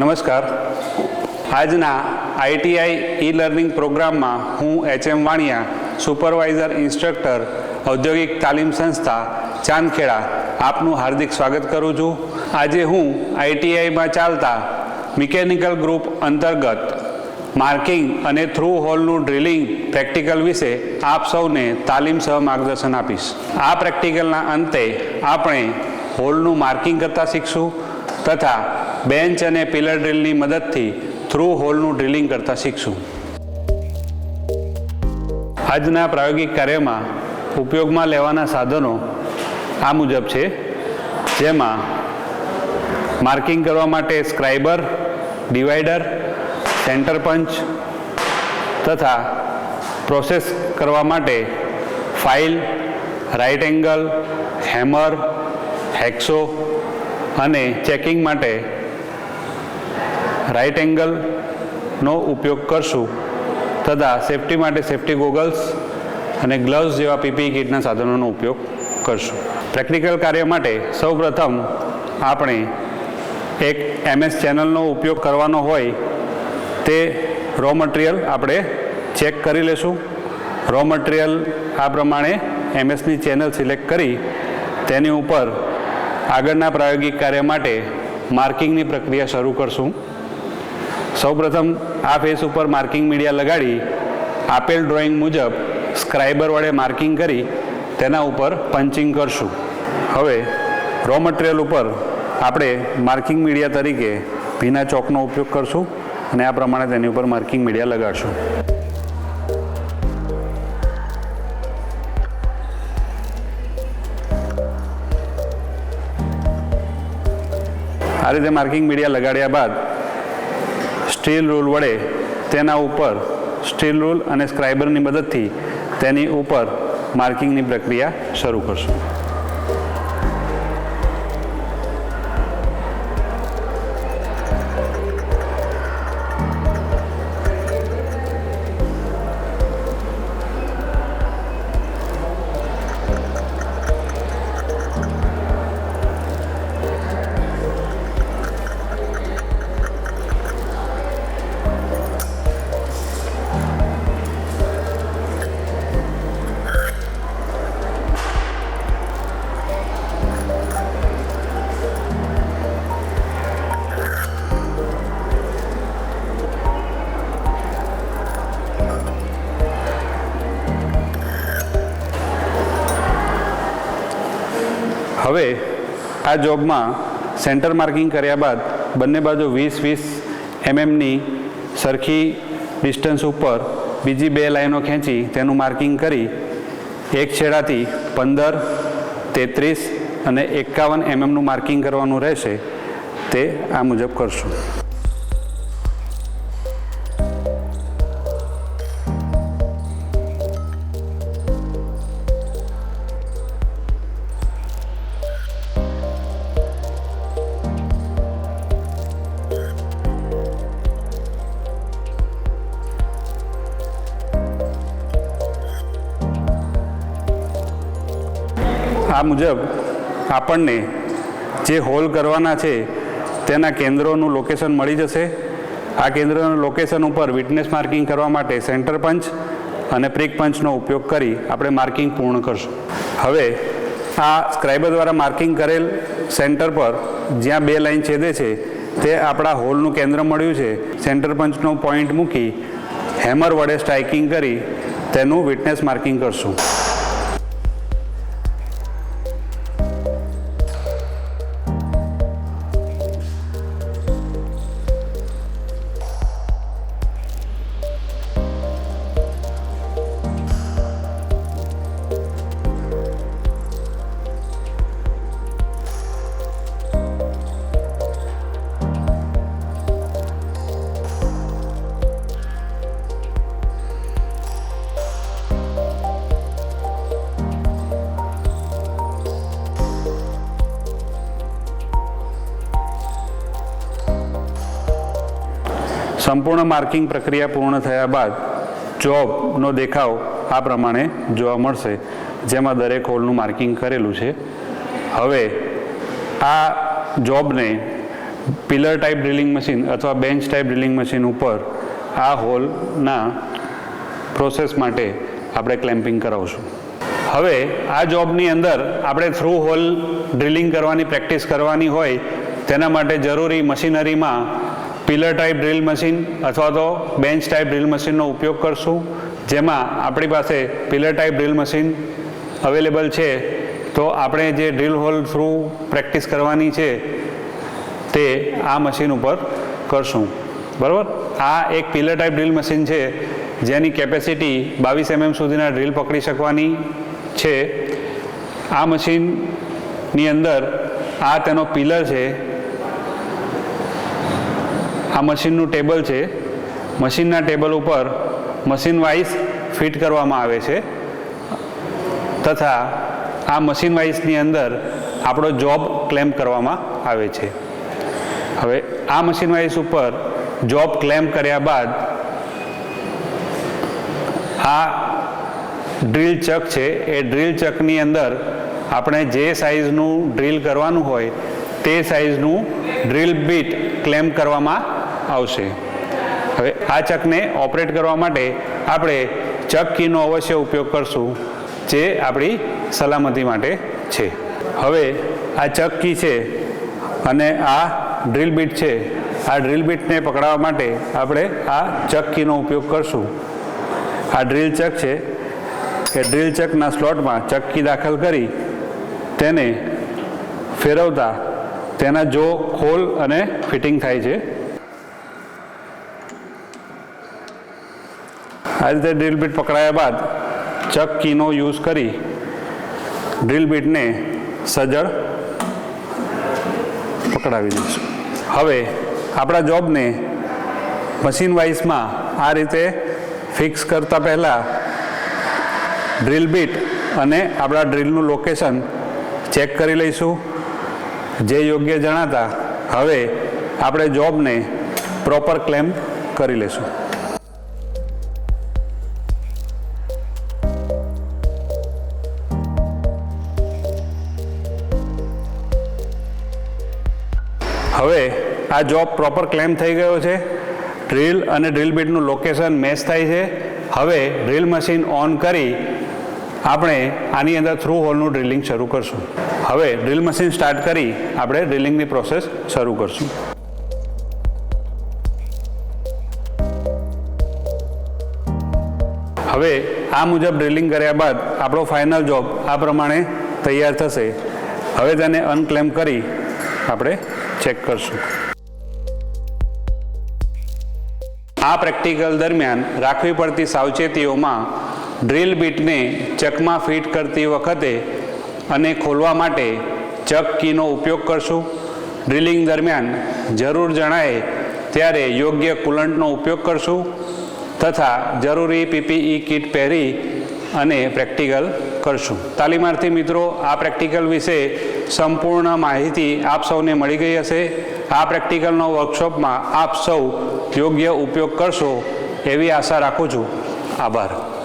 નમસ્કાર. આજના આઈટીઆઈ ઈ લર્નિંગ પ્રોગ્રામમાં હું H M Vaniya, supervisor instructor, ઔદ્યોગિક તાલીમ સંસ્થા, ચાંદખેડા. આપનું હાર્દિક સ્વાગત કરું છું. આજે હું આઈટીઆઈમાં ચાલતા મિકેનિકલ ગ્રુપ અંતર્ગત માર્કિંગ અને થ્રુ હોલનું ડ્રિલિંગ પ્રેક્ટિકલ વિશે આપ સૌને તાલીમ સહ માર્ગદર્શન આપીશ. આ પ્રેક્ટિકલના અંતે આપણે હોલનું માર્કિંગ કરતાં શીખશું તથા બેન્ચ અને પિલર ડ્રિલની મદદથી થ્રુ હોલનું ડ્રિલિંગ કરતાં શીખશું. આજના પ્રાયોગિક કાર્યમાં ઉપયોગમાં લેવાના સાધનો આ મુજબ છે. જેમાં માર્કિંગ કરવા માટે સ્ક્રાઇબર ડિવાઈડર સેન્ટર પંચ તથા પ્રોસેસ કરવા માટે file, right angle, hammer, hacksaw અને ચેકિંગ માટે રાઇટ એંગલનો ઉપયોગ કરશું. તથા સેફટી માટે સેફટી ગોગલ્સ અને ગ્લવ્સ જેવા પીપી કિટના સાધનોનો ઉપયોગ કરશું. પ્રેક્ટિકલ કાર્ય માટે સૌપ્રથમ આપણે એક એમએસ ચેનલનો ઉપયોગ કરવાનો હોય તે રો મટીરિયલ આપણે ચેક કરી લેશું. રો મટીરિયલ આ પ્રમાણે એમએસની ચેનલ સિલેક્ટ કરી તેની ઉપર આગળના પ્રાયોગિક કાર્ય માટે માર્કિંગની પ્રક્રિયા શરૂ કરશું. સૌપ્રથમ આ ફેસ ઉપર માર્કિંગ મીડિયા લગાડી આપેલ ડ્રોઈંગ મુજબ સ્ક્રાઇબર વડે માર્કિંગ કરી તેના ઉપર પંચિંગ કરશું. હવે રો મટીરિયલ ઉપર આપણે માર્કિંગ મીડિયા તરીકે ભીના ચોકનો ઉપયોગ કરશું અને આ પ્રમાણે તેની ઉપર માર્કિંગ મીડિયા લગાડશું. આ રીતે માર્કિંગ મીડિયા લગાડ્યા બાદ સ્ટીલ રૂલ વડે તેના ઉપર સ્ટીલ રૂલ અને સ્ક્રાઇબરની મદદથી તેની ઉપર માર્કિંગની પ્રક્રિયા શરૂ કરશું. હવે આ જોબમાં સેન્ટર માર્કિંગ કર્યા બાદ બંને બાજુ વીસ વીસ એમએમની સરખી ડિસ્ટન્સ ઉપર બીજી બે લાઈનો ખેંચી તેનું માર્કિંગ કરી એક છેડાથી પંદર, તેત્રીસ અને એકાવન એમએમનું માર્કિંગ કરવાનું રહેશે તે આ મુજબ કરશું. આ મુજબ આપણને જે હોલ કરવાના છે, તેના કેન્દ્રોનું લોકેશન મળી જશે. આ કેન્દ્રના લોકેશન ઉપર વિટનેસ માર્કિંગ કરવા માટે સેન્ટર પંચ અને પ્રિક પંચનો ઉપયોગ કરી આપણે માર્કિંગ પૂર્ણ કરશું. હવે આ સ્ક્રાઇબર દ્વારા માર્કિંગ કરેલ સેન્ટર પર જ્યાં બે લાઈન છેદે છે, તે આપણા હોલનું કેન્દ્ર મળ્યું છે. સેન્ટર પંચનો પોઈન્ટ મૂકી હેમર વડે સ્ટ્રાઇકિંગ કરી તેનું વિટનેસ માર્કિંગ કરશું. સંપૂર્ણ માર્કિંગ પ્રક્રિયા પૂર્ણ થયા બાદ જોબનો દેખાવ આ પ્રમાણે જોવા મળશે, જેમાં દરેક હોલનું માર્કિંગ કરેલું છે. હવે આ જોબને પિલર ટાઈપ ડ્રિલિંગ મશીન અથવા બેન્ચ ટાઈપ ડ્રિલિંગ મશીન ઉપર આ હોલના પ્રોસેસ માટે આપણે ક્લેમ્પિંગ કરાવશું. હવે આ જોબની અંદર આપણે થ્રુ હોલ ડ્રિલિંગ કરવાની પ્રેક્ટિસ કરવાની હોય, તેના માટે જરૂરી મશીનરીમાં પિલર ટાઈપ ડ્રિલ મશીન અથવા તો બેન્ચ ટાઈપ ડ્રિલ મશીનનો ઉપયોગ કરશું. જેમાં આપણી પાસે pillar type drill machine available છે. તો આપણે જે ડ્રિલ હોલ થ્રુ પ્રેક્ટિસ કરવાની છે, તે આ મશીન ઉપર કરશું. બરાબર? આ એક પિલર ટાઈપ ડ્રિલ મશીન છે, જેની કેપેસિટી બાવીસ એમએમ સુધીના ડ્રિલ પકડી શકવાની છે. આ મશીનની અંદર આ તેનો પિલર છે આ મશીનનું ટેબલ છે. મશીનના ટેબલ ઉપર મશીન વાઇઝ ફિટ કરવામાં આવે છે. તથા આ મશીન વાઇઝની અંદર આપણો જોબ ક્લેમ કરવામાં આવે છે. હવે આ મશીન વાઇઝ ઉપર જોબ ક્લેમ કર્યા બાદ આ ડ્રીલ ચક છે. એ ડ્રીલ ચકની અંદર આપણે જે સાઇઝનું ડ્રીલ કરવાનું હોય તે સાઇઝનું ડ્રીલ બીટ ક્લેમ કરવામાં આવશે. હવે આ ચકને ઓપરેટ કરવા માટે આપણે ચક કીનો અવશ્ય ઉપયોગ કરશું, જે આપણી સલામતી માટે છે. હવે આ ચક કી છે અને આ ડ્રીલ બીટ છે. આ ડ્રીલ બીટને પકડાવવા માટે આપણે આ ચક કીનો ઉપયોગ કરશું. આ ડ્રીલ ચક છે એ ડ્રીલ ચકના સ્લોટમાં ચક્કી દાખલ કરી તેને ફેરવતા તેના જો ખોલ અને ફિટિંગ થાય છે. આ રીતે ડ્રીલ બીટ પકડાયા બાદ ચક કીનો યુઝ કરી ડ્રીલ બીટને સજ્જડ પકડાવી દઈશું. હવે આપણા જોબને મશીન વાઇઝમાં આ રીતે ફિક્સ કરતા પહેલાં ડ્રીલ બીટ અને આપણા ડ્રીલનું લોકેશન ચેક કરી લઈશું. જે યોગ્ય જણાતા હવે આપણે જોબને પ્રોપર ક્લેમ કરી લઈશું. હવે આ જોબ પ્રોપર ક્લેમ થઈ ગયો છે. ડ્રીલ અને ડ્રીલ બીટનું લોકેશન મેચ થાય છે. હવે ડ્રીલ મશીન ઓન કરી આપણે આની અંદર થ્રુ હોલનું ડ્રિલિંગ શરૂ કરશું. હવે ડ્રીલ મશીન સ્ટાર્ટ કરી આપણે ડ્રિલિંગની પ્રોસેસ શરૂ કરશું. હવે આ મુજબ ડ્રિલિંગ કર્યા બાદ આપણો ફાઇનલ જોબ આ પ્રમાણે તૈયાર થશે. હવે તેને અનક્લેમ કરી આપણે ચેક કરશું. આ પ્રેક્ટિકલ દરમિયાન રાખવી પડતી સાવચેતીઓમાં ડ્રિલ બીટને ચકમાં ફિટ કરતી વખતે અને ખોલવા માટે ચક કીનો ઉપયોગ કરશું. ડ્રિલિંગ દરમિયાન જરૂર જણાય ત્યારે યોગ્ય કુલન્ટનો ઉપયોગ કરશું તથા જરૂરી પીપીઈ કીટ પહેરી અને પ્રેક્ટિકલ કરશું. તાલીમાર્થી મિત્રો, આ પ્રેક્ટિકલ વિશે સંપૂર્ણ માહિતી આપ સૌને મળી ગઈ હશે. આ પ્રેક્ટિકલનો વર્કશોપમાં આપ સૌ યોગ્ય ઉપયોગ કરશો એવી આશા રાખું છું. આભાર.